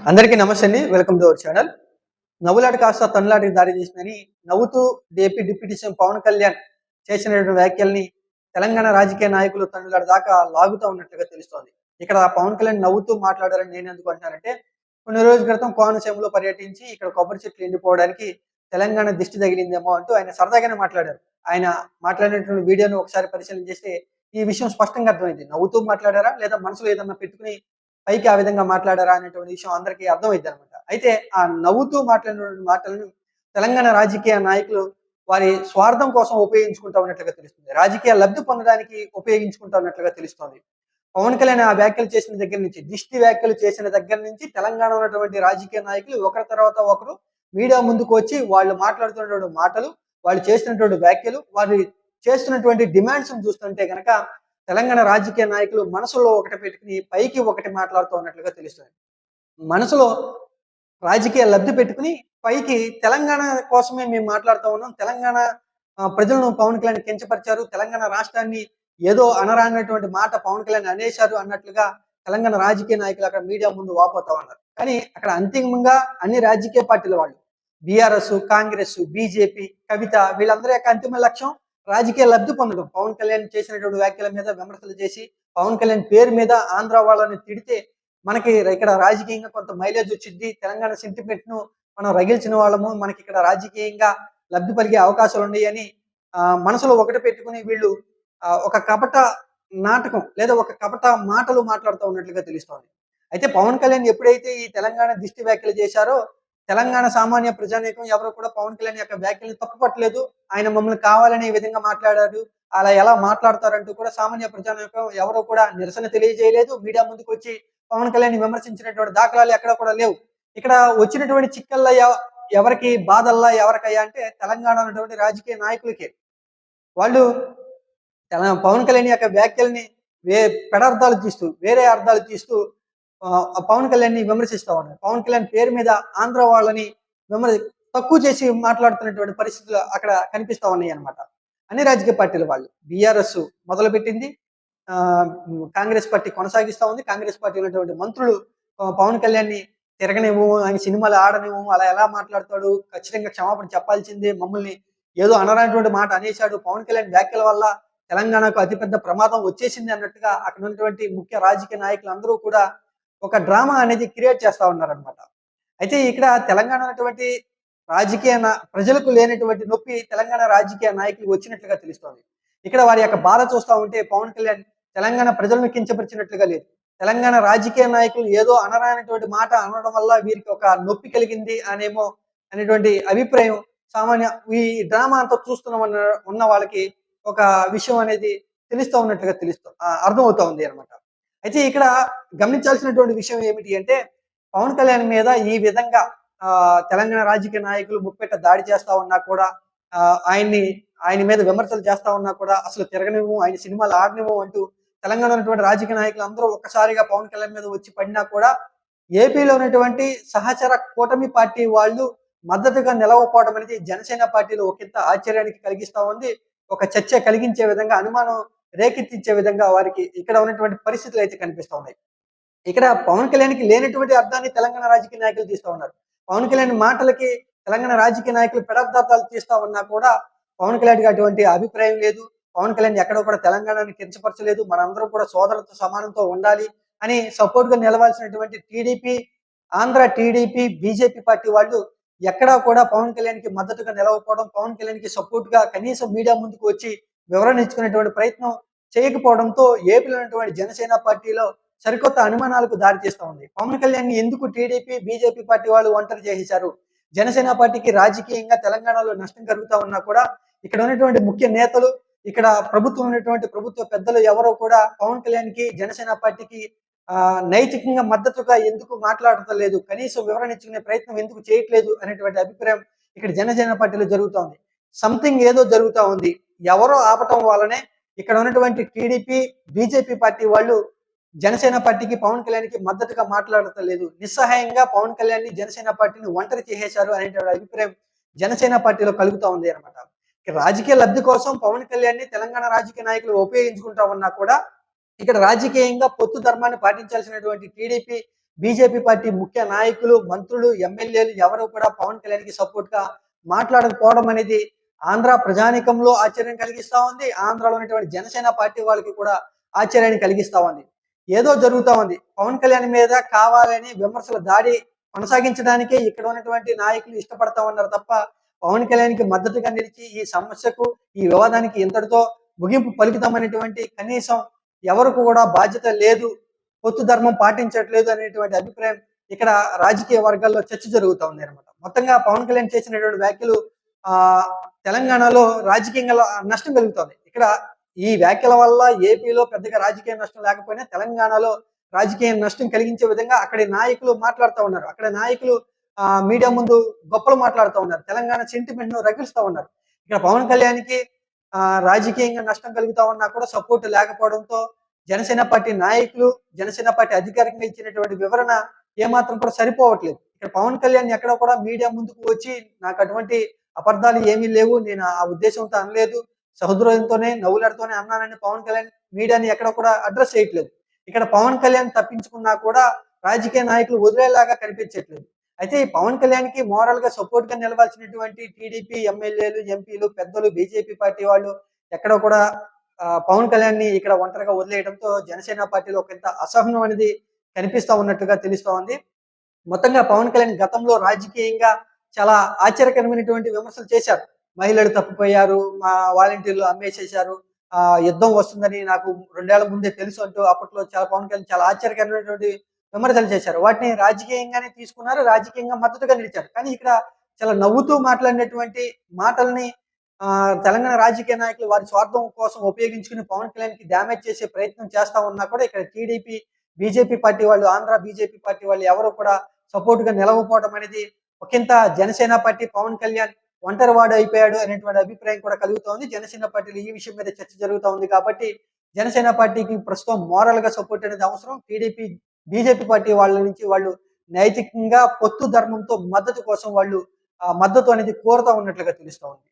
అందరికీ నమస్తే అండి. వెల్కమ్ టు అవర్ ఛానల్ నవ్వులాట కాస్త తన్నులాటకి దారి చేసిందని నవ్వుతూ AP deputy CM Pawan Kalyan చేసినటువంటి వ్యాఖ్యల్ని తెలంగాణ రాజకీయ నాయకులు తన్నులాట దాకా లాగుతూ ఉన్నట్లుగా తెలుస్తోంది. ఇక్కడ పవన్ కళ్యాణ్ నవ్వుతూ మాట్లాడారని నేను ఎందుకు అంటున్నానంటే కొన్ని రోజుల క్రితం కోనసీమలో పర్యటించి ఇక్కడ కొబ్బరి చెట్లు ఎండిపోవడానికి తెలంగాణ దిష్టి తగిలిందేమో అంటూ ఆయన సరదాగానే మాట్లాడారు. ఆయన మాట్లాడినటువంటి వీడియోను ఒకసారి పరిశీలన చేస్తే ఈ విషయం స్పష్టంగా అర్థమైంది. నవ్వుతూ మాట్లాడారా? లేదా మనసులో ఏదన్నా పెట్టుకుని పైకి ఆ విధంగా మాట్లాడారా అనేటువంటి విషయం అందరికీ అర్థమైంది అనమాట అయితే ఆ నవ్వుతూ మాట్లాడినటువంటి మాటలను తెలంగాణ రాజకీయ నాయకులు వారి స్వార్థం కోసం ఉపయోగించుకుంటా ఉన్నట్లుగా తెలుస్తుంది. రాజకీయ లబ్ధి పొందడానికి ఉపయోగించుకుంటా ఉన్నట్లుగా తెలుస్తోంది. పవన్ కళ్యాణ్ ఆ వ్యాఖ్యలు చేసిన దగ్గర నుంచి దిష్టి వ్యాఖ్యలు చేసిన దగ్గర నుంచి తెలంగాణ ఉన్నటువంటి రాజకీయ నాయకులు ఒకరి తర్వాత ఒకరు మీడియా ముందుకు వచ్చి వాళ్ళు మాట్లాడుతున్నటువంటి మాటలు వాళ్ళు చేసినటువంటి వ్యాఖ్యలు వారి చేస్తున్నటువంటి డిమాండ్స్ చూస్తుంటే కనుక తెలంగాణ రాజకీయ నాయకులు మనసులో ఒకటి పెట్టుకుని పైకి ఒకటి మాట్లాడుతూ ఉన్నట్లుగా తెలుస్తుంది. మనసులో రాజకీయ లబ్ధి పెట్టుకుని పైకి తెలంగాణ కోసమే మేము మాట్లాడుతూ ఉన్నాం. తెలంగాణ ప్రజలను పవన్ కళ్యాణ్ కించపరిచారు. తెలంగాణ రాష్ట్రాన్ని ఏదో అనరానటువంటి మాట పవన్ కళ్యాణ్ అనేశారు అన్నట్లుగా తెలంగాణ రాజకీయ నాయకులు అక్కడ మీడియా ముందు వాపోతా ఉన్నారు. కానీ అక్కడ అంతిమంగా అన్ని రాజకీయ పార్టీల వాళ్ళు బీఆర్ఎస్ కాంగ్రెస్ బీజేపీ కవిత వీళ్ళందరి యొక్క అంతిమ లక్ష్యం రాజకీయ లబ్ధి పొందడం. పవన్ కళ్యాణ్ చేసినటువంటి వ్యాఖ్యల మీద విమర్శలు చేసి పవన్ కళ్యాణ్ పేరు మీద ఆంధ్ర వాళ్ళని తిడితే మనకి ఇక్కడ రాజకీయంగా కొంత మైలేజ్ వచ్చింది తెలంగాణ సెంటిమెంట్ను మనం రగిల్చిన వాళ్ళము. మనకి ఇక్కడ రాజకీయంగా లబ్ధి పలిగే అవకాశాలు ఉన్నాయని ఆ, మనసులో ఒకటి పెట్టుకుని వీళ్ళు ఆ, ఒక కపట నాటకం లేదా ఒక కపట మాటలు మాట్లాడుతూ ఉన్నట్లుగా తెలుస్తోంది. అయితే పవన్ కళ్యాణ్ ఎప్పుడైతే ఈ తెలంగాణ దిష్టి వ్యాఖ్యలు చేశారో తెలంగాణ సామాన్య ప్రజానీకం ఎవరు కూడా పవన్ కళ్యాణ్ యొక్క వ్యాఖ్యలను తప్పుపట్టలేదు. ఆయన మమ్మల్ని కావాలనే విధంగా మాట్లాడారు అలా ఎలా మాట్లాడతారంటూ కూడా సామాన్య ప్రజానీకం ఎవరు కూడా నిరసన తెలియజేయలేదు. మీడియా ముందుకు వచ్చి పవన్ కళ్యాణ్ విమర్శించినటువంటి దాఖలాలు ఎక్కడ కూడా లేవు. ఇక్కడ వచ్చినటువంటి చిక్కల్లో ఎవరికి బాధల్లా ఎవరికయ్యా అంటే తెలంగాణ ఉన్నటువంటి రాజకీయ నాయకులకే. వాళ్ళు పవన్ కళ్యాణ్ యొక్క వ్యాఖ్యల్ని వే పెడార్థాలు తీస్తూ వేరే అర్థాలు తీస్తూ పవన్ కళ్యాణ్ని విమర్శిస్తా ఉన్నారు. పవన్ కళ్యాణ్ పేరు మీద ఆంధ్ర వాళ్ళని విమర్శ తక్కువ చేసి మాట్లాడుతున్నటువంటి పరిస్థితులు అక్కడ కనిపిస్తా ఉన్నాయి అనమాట అన్ని రాజకీయ పార్టీల వాళ్ళు. బీఆర్ఎస్ మొదలు పెట్టింది ఆ, కాంగ్రెస్ పార్టీ కొనసాగిస్తూ ఉంది. కాంగ్రెస్ పార్టీ ఉన్నటువంటి మంత్రులు పవన్ కళ్యాణ్ని ఆయన సినిమాలు ఆడనేమో అలా ఎలా మాట్లాడతాడు ఖచ్చితంగా క్షమాపణ చెప్పాల్సిందే మమ్మల్ని ఏదో అనరానటువంటి మాట అనేశాడు. పవన్ కళ్యాణ్ వ్యాఖ్యల వల్ల తెలంగాణకు అతిపెద్ద ప్రమాదం వచ్చేసింది అన్నట్టుగా అక్కడ ఉన్నటువంటి ముఖ్య రాజకీయ నాయకులు అందరూ కూడా ఒక డ్రామా అనేది క్రియేట్ చేస్తా ఉన్నారనమాట అయితే ఇక్కడ తెలంగాణ ఉన్నటువంటి రాజకీయ ప్రజలకు లేనటువంటి నొప్పి తెలంగాణ రాజకీయ నాయకులు వచ్చినట్లుగా తెలుస్తోంది. ఇక్కడ వారి యొక్క బాధ చూస్తా ఉంటే పవన్ కళ్యాణ్ తెలంగాణ ప్రజలను కించపరిచినట్లుగా లేదు. తెలంగాణ రాజకీయ నాయకులు ఏదో అనరానటువంటి మాట అనడం వల్ల వీరికి ఒక నొప్పి కలిగింది అనేమో అనేటువంటి అభిప్రాయం సామాన్య ఈ డ్రామా అంతా చూస్తున్న ఉన్న- వాళ్ళకి ఒక విషయం అనేది తెలుస్తూ ఉన్నట్లుగా తెలుస్తూ ఆ, అర్థమవుతా ఉంది అనమాట అయితే ఇక్కడ గమనించాల్సినటువంటి విషయం ఏమిటి అంటే పవన్ కళ్యాణ్ మీద ఈ విధంగా ఆ, తెలంగాణ రాజకీయ నాయకులు ముప్పెట్ట దాడి చేస్తా ఉన్నా కూడా ఆయన్ని ఆయన మీద విమర్శలు చేస్తా ఉన్నా కూడా అసలు తిరగనివ్వు ఆయన సినిమాలు ఆడనివ్వు అంటూ తెలంగాణ ఉన్నటువంటి రాజకీయ నాయకులు అందరూ ఒక్కసారిగా పవన్ కళ్యాణ్ మీద వచ్చి పడినా కూడా ఏపీలో ఉన్నటువంటి సహచర కూటమి పార్టీ వాళ్ళు మద్దతుగా నిలవకపోవడం అనేది జనసేన పార్టీలో ఒకంత ఆశ్చర్యానికి కలిగిస్తా ఉంది. ఒక చర్చ కలిగించే విధంగా అనుమానం రేకెత్తించే విధంగా వారికి ఇక్కడ ఉన్నటువంటి పరిస్థితులు అయితే కనిపిస్తూ ఉన్నాయి. ఇక్కడ పవన్ కళ్యాణ్కి లేనటువంటి అర్థాన్ని తెలంగాణ రాజకీయ నాయకులు తీస్తా ఉన్నారు. పవన్ కళ్యాణ్ మాటలకి తెలంగాణ రాజకీయ నాయకులు పెడార్థాలు తీస్తా ఉన్నా కూడా పవన్ కళ్యాణ్కి అటువంటి అభిప్రాయం లేదు. పవన్ కళ్యాణ్ ఎక్కడ కూడా తెలంగాణని కించపరచలేదు. మనందరం కూడా సోదరులతో సమానంతో ఉండాలి అని సపోర్ట్గా నిలవాల్సినటువంటి TDP Andhra TDP BJP party వాళ్ళు ఎక్కడా కూడా పవన్ కళ్యాణ్కి మద్దతుగా నిలవకపోవడం పవన్ కళ్యాణ్కి సపోర్ట్గా కనీసం మీడియా ముందుకు వచ్చి వివరణ ఇచ్చుకునేటువంటి ప్రయత్నం చేయకపోవడంతో ఏపీలో ఉన్నటువంటి జనసేన పార్టీలో సరికొత్త అనుమానాలకు దారి తీస్తా ఉంది. పవన్ కళ్యాణ్ని ఎందుకు టీడీపీ బీజేపీ పార్టీ వాళ్ళు ఒంటరి చేసేశారు? జనసేన పార్టీకి రాజకీయంగా తెలంగాణలో నష్టం కలుగుతా ఉన్నా కూడా ఇక్కడ ఉన్నటువంటి ముఖ్య నేతలు ఇక్కడ ప్రభుత్వం ఉన్నటువంటి ప్రభుత్వ పెద్దలు ఎవరో కూడా పవన్ కళ్యాణ్కి జనసేన పార్టీకి నైతికంగా మద్దతుగా ఎందుకు మాట్లాడతలేదు కనీసం వివరణ ఇచ్చుకునే ప్రయత్నం ఎందుకు చేయట్లేదు? అనేటువంటి అభిప్రాయం ఇక్కడ జనసేన పార్టీలో జరుగుతా ఉంది. సంథింగ్ ఏదో జరుగుతా ఉంది. ఎవరో ఆపటం వల్లనే ఇక్కడ ఉన్నటువంటి టీడీపీ బీజేపీ పార్టీ వాళ్ళు జనసేన పార్టీకి పవన్ కళ్యాణ్కి మద్దతుగా మాట్లాడతలేదు నిస్సహాయంగా పవన్ కళ్యాణ్ని జనసేన పార్టీని ఒంటరి చేసేశారు అనేటువంటి అభిప్రాయం జనసేన పార్టీలో కలుగుతూ ఉంది అనమాట రాజకీయ లబ్ధి కోసం పవన్ కళ్యాణ్ని తెలంగాణ రాజకీయ నాయకులు ఉపయోగించుకుంటా ఉన్నా కూడా ఇక్కడ రాజకీయంగా పొత్తు ధర్మాన్ని పాటించాల్సినటువంటి టీడీపీ బీజేపీ పార్టీ ముఖ్య నాయకులు మంత్రులు ఎమ్మెల్యేలు ఎవరు కూడా పవన్ కళ్యాణ్కి సపోర్ట్గా మాట్లాడకపోవడం అనేది ఆంధ్ర ప్రజానికంలో ఆశ్చర్యం కలిగిస్తా ఉంది. ఆంధ్రలో ఉన్నటువంటి జనసేన పార్టీ వాళ్ళకి కూడా ఆశ్చర్యాన్ని కలిగిస్తా ఉంది. ఏదో జరుగుతా ఉంది. పవన్ కళ్యాణ్ మీద కావాలని విమర్శల దాడి కొనసాగించడానికే ఇక్కడ ఉన్నటువంటి నాయకులు ఇష్టపడతా ఉన్నారు తప్ప పవన్ కళ్యాణ్కి మద్దతుగా నిలిచి ఈ సమస్యకు ఈ వివాదానికి ఇంతటితో ముగింపు పలుకుతామనేటువంటి కనీసం ఎవరికి కూడా బాధ్యత లేదు. పొత్తు ధర్మం పాటించట్లేదు అనేటువంటి అభిప్రాయం ఇక్కడ రాజకీయ వర్గాల్లో చర్చ జరుగుతూ ఉంది అనమాట మొత్తంగా పవన్ కళ్యాణ్ చేసినటువంటి వ్యాఖ్యలు ఆ తెలంగాణలో రాజకీయంగా నష్టం కలుగుతోంది. ఇక్కడ ఈ వ్యాఖ్యల వల్ల ఏపీలో పెద్దగా రాజకీయ నష్టం లేకపోయినా తెలంగాణలో రాజకీయ నష్టం కలిగించే విధంగా అక్కడి నాయకులు మాట్లాడుతూ ఉన్నారు. అక్కడ నాయకులు మీడియా ముందు గొప్పలు మాట్లాడుతూ ఉన్నారు. తెలంగాణ సెంటిమెంట్ను రగిలుస్తూ ఉన్నారు. ఇక్కడ పవన్ కళ్యాణ్కి రాజకీయంగా నష్టం కలుగుతా ఉన్నా కూడా సపోర్ట్ లేకపోవడంతో జనసేన పార్టీ నాయకులు జనసేన పార్టీ అధికారికంగా ఇచ్చినటువంటి వివరణ ఏమాత్రం కూడా సరిపోవట్లేదు. ఇక్కడ పవన్ కళ్యాణ్ ఎక్కడ కూడా మీడియా ముందుకు వచ్చి నాకు అటువంటి అబద్ధాలు ఏమీ లేవు. నేను ఆ ఉద్దేశంతో అనలేదు. సహృదయంతోనే నవ్వులతోనే అన్నానని పవన్ కళ్యాణ్ మీడియాని ఎక్కడ కూడా అడ్రస్ చేయట్లేదు. ఇక్కడ పవన్ కళ్యాణ్ తప్పించుకున్నా కూడా రాజకీయ నాయకులు వదిలేలాగా కనిపించట్లేదు. అయితే ఈ పవన్ కళ్యాణ్కి మోరల్గా సపోర్ట్గా నిలవాల్సినటువంటి టీడీపీ ఎమ్మెల్యేలు ఎంపీలు పెద్దలు బీజేపీ పార్టీ వాళ్ళు ఎక్కడ కూడా పవన్ కళ్యాణ్ని ఇక్కడ ఒంటరిగా వదిలేయడంతో జనసేన పార్టీలో ఒక అసహనం అనేది కనిపిస్తా ఉన్నట్టుగా తెలుస్తా ఉంది. మొత్తంగా పవన్ కళ్యాణ్ గతంలో రాజకీయంగా చాలా ఆశ్చర్యకరమైనటువంటి విమర్శలు చేశారు. మహిళలు తప్పిపోయారు మా వాలంటీర్లు అమ్మేసేశారు ఆ యుద్ధం వస్తుందని నాకు రెండేళ్ళ ముందే తెలుసు అంటూ అప్పట్లో చాలా పవన్ కళ్యాణ్ చాలా ఆశ్చర్యకరమైనటువంటి విమర్శలు చేశారు. వాటిని రాజకీయంగానే తీసుకున్నారు రాజకీయంగా మద్దతుగా నిలిచారు. కానీ ఇక్కడ చాలా నవ్వుతూ మాట్లాడినటువంటి మాటల్ని ఆ తెలంగాణ రాజకీయ నాయకులు వారి స్వార్థం కోసం ఉపయోగించుకుని పవన్ కళ్యాణ్కి డ్యామేజ్ చేసే ప్రయత్నం చేస్తా ఉన్నా కూడా ఇక్కడ టీడీపీ బీజేపీ పార్టీ వాళ్ళు ఆంధ్ర బీజేపీ పార్టీ వాళ్ళు ఎవరు కూడా సపోర్ట్గా నిలవకపోవడం అనేది ఒకంత జనసేన పార్టీ పవన్ కళ్యాణ్ ఒంటరి వాడు అయిపోయాడు అనేటువంటి అభిప్రాయం కూడా కలుగుతోంది. జనసేన పార్టీలో ఈ విషయం మీద చర్చ జరుగుతూ ఉంది కాబట్టి జనసేన పార్టీకి ప్రస్తుతం మోరల్గా సపోర్ట్ అనేది అవసరం. టీడీపీ బీజేపీ పార్టీ వాళ్ళ నుంచి వాళ్ళు నైతికంగా పొత్తు ధర్మంతో మద్దతు కోసం వాళ్ళు ఆ మద్దతు అనేది కోరుతా ఉన్నట్లుగా తెలుస్తూ ఉంది